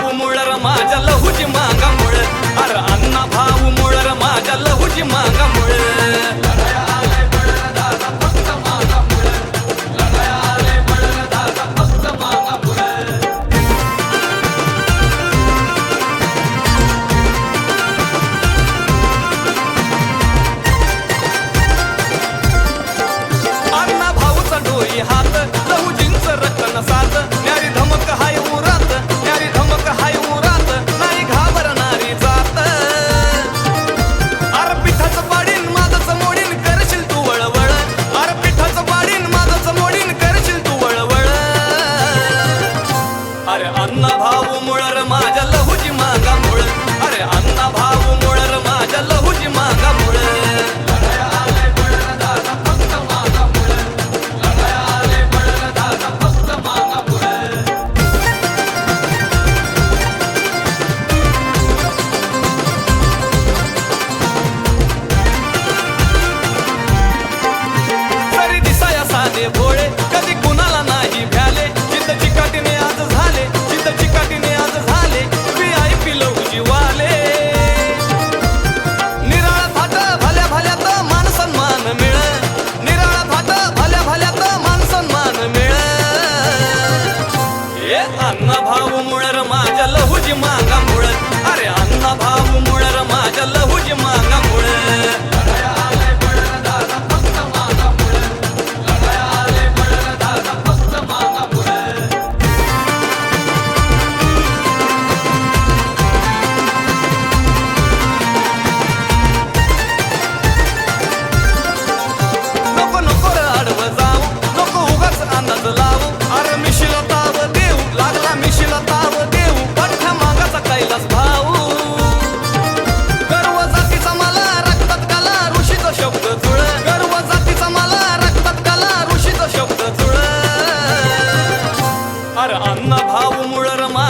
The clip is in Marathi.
भाऊ मुळर माझ्या लहूची मागामुळ अर अण्णा भाऊ मुळर माझ्या लहूची मागामुळ अण्णा भाऊचा डोई हात अण्णा भाऊ मुळर माझ्या लहुजी मागा मुळ. अरे अण्णा भाऊ मुळर माझ्या लहुजी मागा मुळ. तरी साधे भोळे. अन्न भाऊ मुळर माझ्या लहुजी मागा मुळत हर अन्न भाव मुळर मा